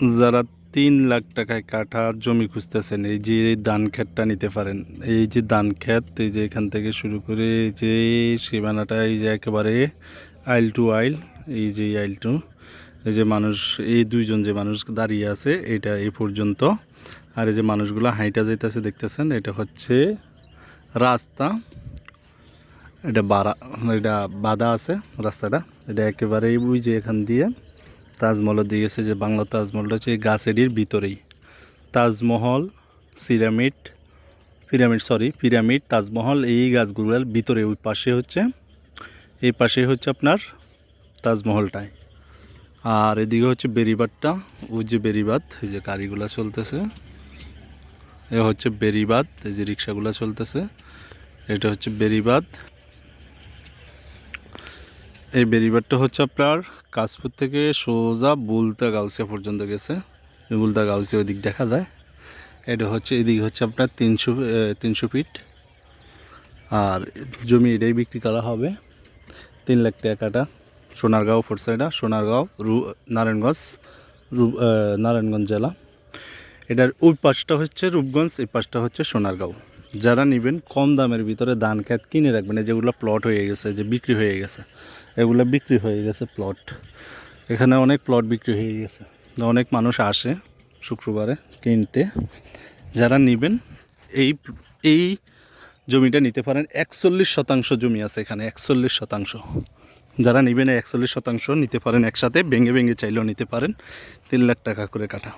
যারা তিন লাখ টাকায় কাঠা জমি খুঁজতেছেন, এই যে ধান ক্ষেতটা নিতে পারেন, এই যে ধান ক্ষেত, এই যে এখান থেকে শুরু করে যে সীমানাটা, এই যে একেবারে আইল টু আইল, এই যে আইল টু, এই যে মানুষ, এই দুইজন যে মানুষ দাঁড়িয়ে আছে, এটা এই পর্যন্ত। আর এই যে মানুষগুলো হাইটা যাইতেছে, দেখতেছেন, এটা হচ্ছে রাস্তা, এটা বাড়া এটা বাধা আছে রাস্তাটা, এটা একেবারেই যে এখান দিয়ে তাজমহল দিয়ে গেছে যে বাংলা তাজমহলটা হচ্ছে এই গাছেরই ভিতরেই। তাজমহল, সিরামিড, পিরামিড সরি পিরামিড, তাজমহল, এই গাছগুলোর ভিতরে, ওই পাশে হচ্ছে, এই পাশে হচ্ছে আপনার তাজমহলটায় আর এদিকে হচ্ছে বেরিবাদটা, ওই যে বেরিবাদ, এই যে গাড়িগুলো চলতেছে, এ হচ্ছে বেরিবাদ, এই যে রিক্সাগুলো চলতেছে, এটা হচ্ছে বেরিবাদ এই বেরিবারটা হচ্ছে আপনার কাশপুর থেকে সোজা বুলতা গাউসিয়া পর্যন্ত গেছে। বুলতা গাউসিয়া ওদিক দেখা যায়। এটা হচ্ছে, এদিক হচ্ছে আপনার তিনশো তিনশো ফিট। আর জমি এটাই বিক্রি করা হবে। তিন লাখ টাকাটা সোনারগাঁও ফোর সাইডা, সোনারগাঁও, রু, নারায়ণগঞ্জ রু নারায়ণগঞ্জ জেলা। এটার ওই পাশটা হচ্ছে রূপগঞ্জ, এই পাশটা হচ্ছে সোনারগাঁও। যারা নেবেন কম দামের ভিতরে ধান খেত কিনে রাখবেন যেগুলো প্লট হয়ে গেছে, যে বিক্রি হয়ে গেছে। এগুলো বিক্রি হয়ে গেছে প্লট এখানে অনেক প্লট বিক্রি হয়ে গেছে। অনেক মানুষ আসে শুক্রবারে কিনতে। যারা নেবেন, এই এই জমিটা নিতে পারেন একচল্লিশ শতাংশ জমি আছে এখানে, একচল্লিশ শতাংশ। যারা নেবেন একচল্লিশ শতাংশ নিতে পারেন একসাথে, ভেঙে ভেঙে চাইলেও নিতে পারেন। তিন লাখ টাকা করে কাটা।